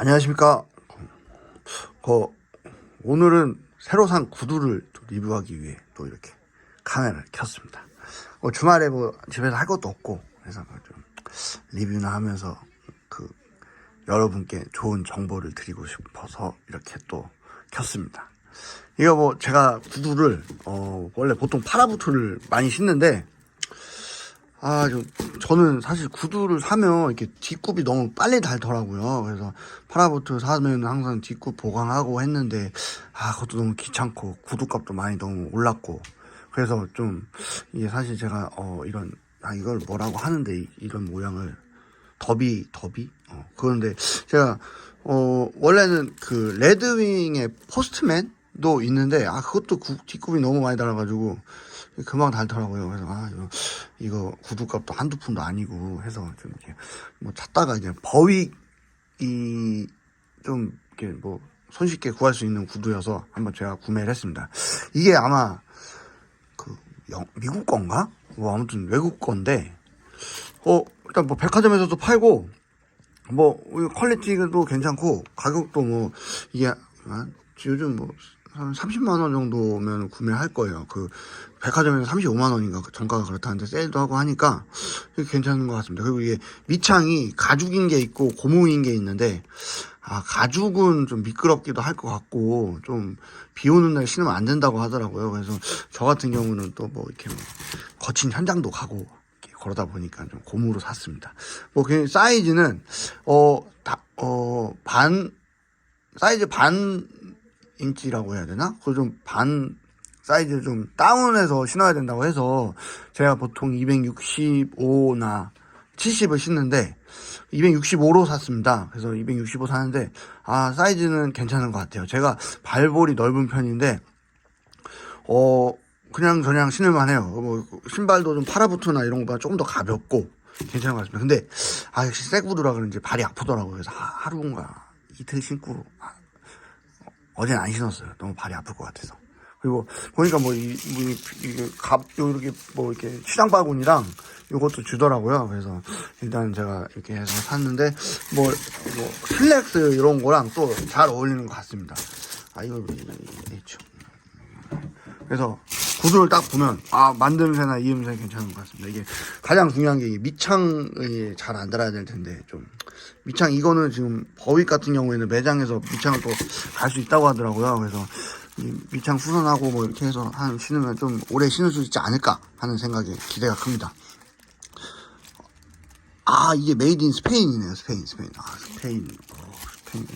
안녕하십니까. 그, 오늘은 새로 산 구두를 또 리뷰하기 위해 또 이렇게 카메라를 켰습니다. 어, 주말에 뭐 집에서 할 것도 없고, 그래서 좀 리뷰나 하면서 그 여러분께 좋은 정보를 드리고 싶어서 이렇게 또 켰습니다. 이거 뭐 제가 구두를, 어, 원래 보통 파라부트를 많이 신는데, 아, 저, 저는 사실 구두를 사면 이렇게 뒷굽이 너무 빨리 닳더라고요. 그래서 파라보트 사면 항상 뒷굽 보강하고 했는데, 아, 그것도 너무 귀찮고, 구두값도 많이 너무 올랐고. 그래서 좀, 이게 사실 제가, 어, 이런, 아, 이걸 뭐라고 하는데, 이- 이런 모양을. 더비, 더비? 어, 그런데 제가, 어, 원래는 그, 레드윙의 포스트맨 도 있는데, 아, 그것도 구- 뒷굽이 너무 많이 달아가지고, 금방 닳더라고요. 그래서, 아, 이거, 이거 구두값도 한두 푼도 아니고 해서 좀 이렇게 뭐 찾다가 이제 버윅이 좀 이렇게 뭐 손쉽게 구할 수 있는 구두여서 한번 제가 구매를 했습니다. 이게 아마 그 영- 미국 건가? 뭐 아무튼 외국 건데 어 일단 뭐 백화점에서도 팔고 뭐 퀄리티도 괜찮고 가격도 뭐 이게 한- 요즘 뭐 한 30만 원 정도면 구매할 거예요. 그 백화점에서 35만 원인가 그 정가가 그렇다는데 세일도 하고 하니까 괜찮은 것 같습니다. 그리고 이게 밑창이 가죽인 게 있고 고무인 게 있는데 아 가죽은 좀 미끄럽기도 할 것 같고 좀 비 오는 날 신으면 안 된다고 하더라고요. 그래서 저 같은 경우는 또 뭐 이렇게 뭐 거친 현장도 가고 그러다 보니까 좀 고무로 샀습니다. 뭐 그냥 사이즈는 어다어반 사이즈 반 인치라고 해야 되나? 그거 좀 반 사이즈 좀 다운해서 신어야 된다고 해서 제가 보통 265나 70을 신는데 265로 샀습니다. 그래서 265 사는데 아 사이즈는 괜찮은 것 같아요. 제가 발볼이 넓은 편인데 어 그냥 저냥 신을만 해요. 뭐 신발도 좀 파라부트나 이런 거보다 조금 더 가볍고 괜찮은 것 같습니다. 근데 아 역시 새 구두라 그런지 발이 아프더라고요. 그래서 하- 하루인가 이틀 신고 아, 어제는 안 신었어요. 너무 발이 아플 것 같아서. 그리고 보니까 뭐, 이, 뭐, 이, 이게 갑, 요, 이렇게 뭐, 이렇게 시장 바구니랑 요것도 주더라고요. 그래서 일단 제가 이렇게 해서 샀는데, 뭐, 뭐, 슬랙스 이런 거랑 또 잘 어울리는 것 같습니다. 아, 이거, 이- 이- 이- 참. 그래서 구두를 딱 보면, 아, 만듦새나 이음새 괜찮은 것 같습니다. 이게 가장 중요한 게이 밑창이 잘 안 달아야 될 텐데, 좀. 밑창, 이거는 지금 버윅 같은 경우에는 매장에서 밑창을 또 갈 수 있다고 하더라고요. 그래서 이 밑창 수선하고 뭐 이렇게 해서 한 신으면 좀 오래 신을 수 있지 않을까 하는 생각에 기대가 큽니다. 아, 이게 메이드 인 스페인이네요. 스페인, 스페인. 아, 스페인. 어, 스페인.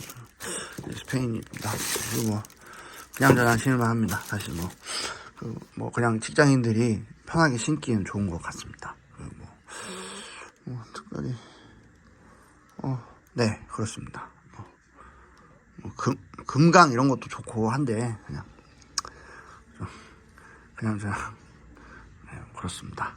네, 스페인입니다. 그리고 뭐, 그냥 저냥 신을만 합니다. 사실 뭐, 그, 뭐, 그냥 직장인들이 편하게 신기엔 좋은 것 같습니다. 그 뭐, 뭐, 특별히, 어, 네, 그렇습니다. 뭐, 뭐 금, 금강 이런 것도 좋고 한데, 그냥, 좀, 그냥 저냥, 네, 그렇습니다.